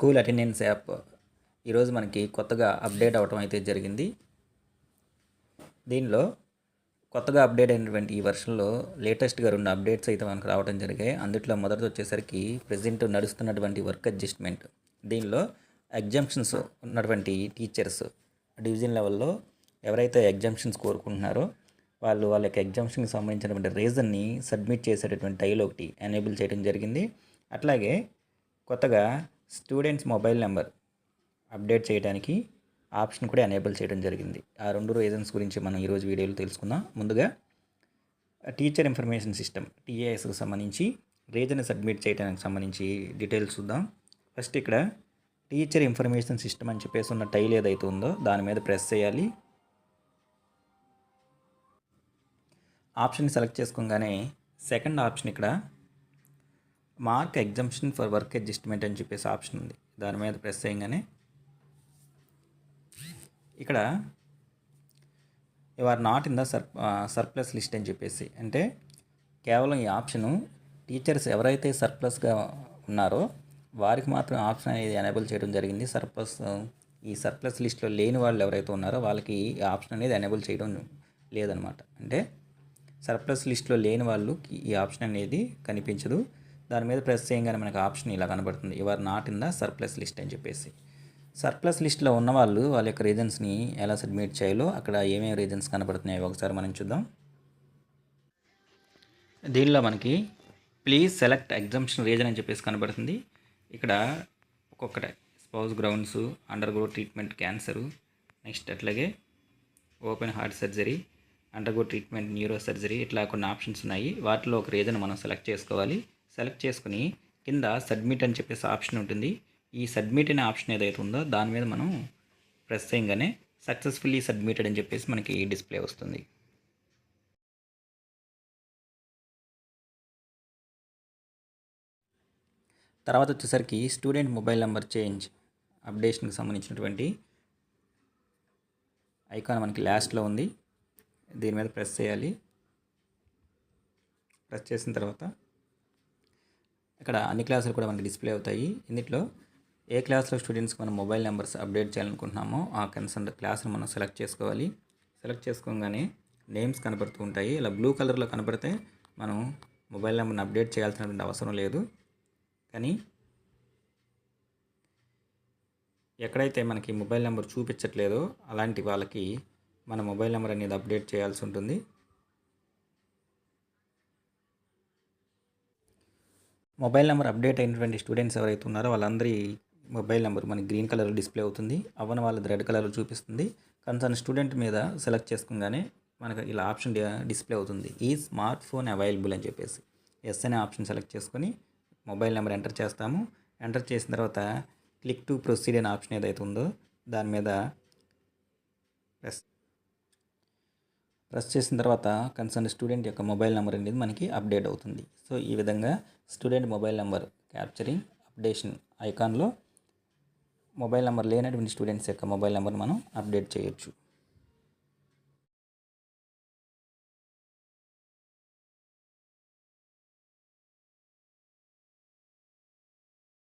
School attendance app ఈరోజు మనకి కొత్తగా అప్డేట్ అవ్వటం అయితే జరిగింది. దీనిలో కొత్తగా అప్డేట్ అయినటువంటి ఈ వర్షన్లో లేటెస్ట్గా రెండు అప్డేట్స్ అయితే మనకు రావడం జరిగాయి. అందుట్లో మొదటి వచ్చేసరికి ప్రజెంట్ నడుస్తున్నటువంటి వర్క్ అడ్జస్ట్మెంట్. దీనిలో ఎగ్జామ్షన్స్ ఉన్నటువంటి టీచర్స్ డివిజన్ లెవెల్లో ఎవరైతే ఎగ్జామ్షన్స్ కోరుకుంటున్నారో వాళ్ళు వాళ్ళ యొక్క ఎగ్జామ్షన్కి సంబంధించినటువంటి రీజన్ని సబ్మిట్ చేసేటటువంటి టైల్ ఒకటి ఎనేబుల్ చేయడం జరిగింది. అట్లాగే కొత్తగా స్టూడెంట్స్ మొబైల్ నెంబర్ అప్డేట్ చేయడానికి ఆప్షన్ కూడా ఎనేబుల్ చేయడం జరిగింది. ఆ రెండు రీజన్స్ గురించి మనం ఈరోజు వీడియోలో తెలుసుకుందాం. ముందుగా టీచర్ ఇన్ఫర్మేషన్ సిస్టమ్ టీఏఎస్కి సంబంధించి రీజన్ సబ్మిట్ చేయడానికి సంబంధించి డీటెయిల్స్ చూద్దాం. ఫస్ట్ ఇక్కడ టీచర్ ఇన్ఫర్మేషన్ సిస్టమ్ అని చెప్పేసి ఉన్న టైల్ ఏదైతే ఉందో దాని మీద ప్రెస్ చేయాలి. ఆప్షన్ సెలెక్ట్ చేసుకోగానే సెకండ్ ఆప్షన్ ఇక్కడ mark exemption for work adjustment అని చెప్పేసి ఆప్షన్ ఉంది. దాని మీద ప్రెస్ చేయగానే ఇక్కడ you are not in the sur surplus list అని చెప్పేసి. అంటే కేవలం ఈ ఆప్షను టీచర్స్ ఎవరైతే సర్ప్లస్గా ఉన్నారో వారికి మాత్రం ఆప్షన్ అనేది ఎనేబుల్ చేయడం జరిగింది. సర్ప్లస్ ఈ సర్ప్లస్ లిస్ట్లో లేని వాళ్ళు ఎవరైతే ఉన్నారో వాళ్ళకి ఈ ఆప్షన్ అనేది ఎనేబుల్ చేయడం లేదనమాట. అంటే సర్ప్లస్ లిస్ట్లో లేని వాళ్ళకి ఈ ఆప్షన్ అనేది కనిపించదు. దాని మీద ప్రెస్ చేయగానే మనకు ఆప్షన్ ఇలా కనబడుతుంది. You're not in the surplus list అని చెప్పేసి. సర్ప్లస్ లిస్ట్లో ఉన్న వాళ్ళు వాళ్ళ యొక్క రీజన్స్ని ఎలా సబ్మిట్ చేయాలో అక్కడ ఏమేమి రీజన్స్ కనబడుతున్నాయో ఒకసారి మనం చూద్దాం. దీనిలో మనకి ప్లీజ్ సెలెక్ట్ ఎగ్జామ్షన్ రీజన్ అని చెప్పేసి కనబడుతుంది. ఇక్కడ ఒక్కొక్కటే. Spouse grounds under treatment cancer next అట్లాగే open heart surgery undergo treatment neuro surgery ఇట్లా కొన్ని ఆప్షన్స్ ఉన్నాయి. వాటిలో ఒక రీజన్ మనం సెలెక్ట్ చేసుకోవాలి. సెలెక్ట్ చేసుకుని కింద సబ్మిట్ అని చెప్పేసి ఆప్షన్ ఉంటుంది. ఈ సబ్మిట్ అనే ఆప్షన్ ఏదైతే ఉందో దాని మీద మనం ప్రెస్ చేయగానే సక్సెస్ఫుల్లీ సబ్మిటెడ్ అని చెప్పేసి మనకి డిస్ప్లే వస్తుంది. తర్వాత వచ్చేసరికి స్టూడెంట్ మొబైల్ నెంబర్ చేంజ్ అప్డేషన్కి సంబంధించినటువంటి ఐకాన్ మనకి లాస్ట్లో ఉంది. దీని మీద ప్రెస్ చేయాలి. ప్రెస్ చేసిన తర్వాత ఇక్కడ అన్ని క్లాసులు కూడా మనకి డిస్ప్లే అవుతాయి. ఇందులో ఏ క్లాస్లో స్టూడెంట్స్కి మనం మొబైల్ నెంబర్స్ అప్డేట్ చేయాలనుకుంటున్నామో ఆ కన్సర్న్ క్లాస్ని మనం సెలెక్ట్ చేసుకోవాలి. సెలెక్ట్ చేసుకోగానే నేమ్స్ కనబడుతూ ఉంటాయి. ఇలా బ్లూ కలర్లో కనపడితే మనం మొబైల్ నెంబర్ని అప్డేట్ చేయాల్సినటువంటి అవసరం లేదు. కానీ ఎక్కడైతే మనకి మొబైల్ నెంబర్ చూపించట్లేదో అలాంటి వాళ్ళకి మన మొబైల్ నెంబర్ అనేది అప్డేట్ చేయాల్సి ఉంటుంది. మొబైల్ నెంబర్ అప్డేట్ అయినటువంటి స్టూడెంట్స్ ఎవరైతే ఉన్నారో వాళ్ళందరి మొబైల్ నెంబర్ మనకి గ్రీన్ కలర్ డిస్ప్లే అవుతుంది. అవన్న వాళ్ళది రెడ్ కలర్ చూపిస్తుంది. కన్సర్న్ స్టూడెంట్ మీద సెలెక్ట్ చేసుకోగానే మనకు ఇలా ఆప్షన్ డిస్ప్లే అవుతుంది. ఈ స్మార్ట్ ఫోన్ అవైలబుల్ అని చెప్పేసి ఎస్ అనే ఆప్షన్ సెలెక్ట్ చేసుకొని మొబైల్ నెంబర్ ఎంటర్ చేస్తాము. ఎంటర్ చేసిన తర్వాత క్లిక్ టు ప్రొసీడ్ అనే ఆప్షన్ ఏదైతే ఉందో దాని మీద ప్రెస్ ప్రెస్ చేసిన తర్వాత కన్సర్న్ స్టూడెంట్ యొక్క మొబైల్ నెంబర్ అనేది మనకి అప్డేట్ అవుతుంది. సో ఈ విధంగా student mobile number capturing updation ఐకాన్లో mobile number లేనటువంటి స్టూడెంట్స్ యొక్క మొబైల్ నెంబర్ మనం అప్డేట్ చేయొచ్చు.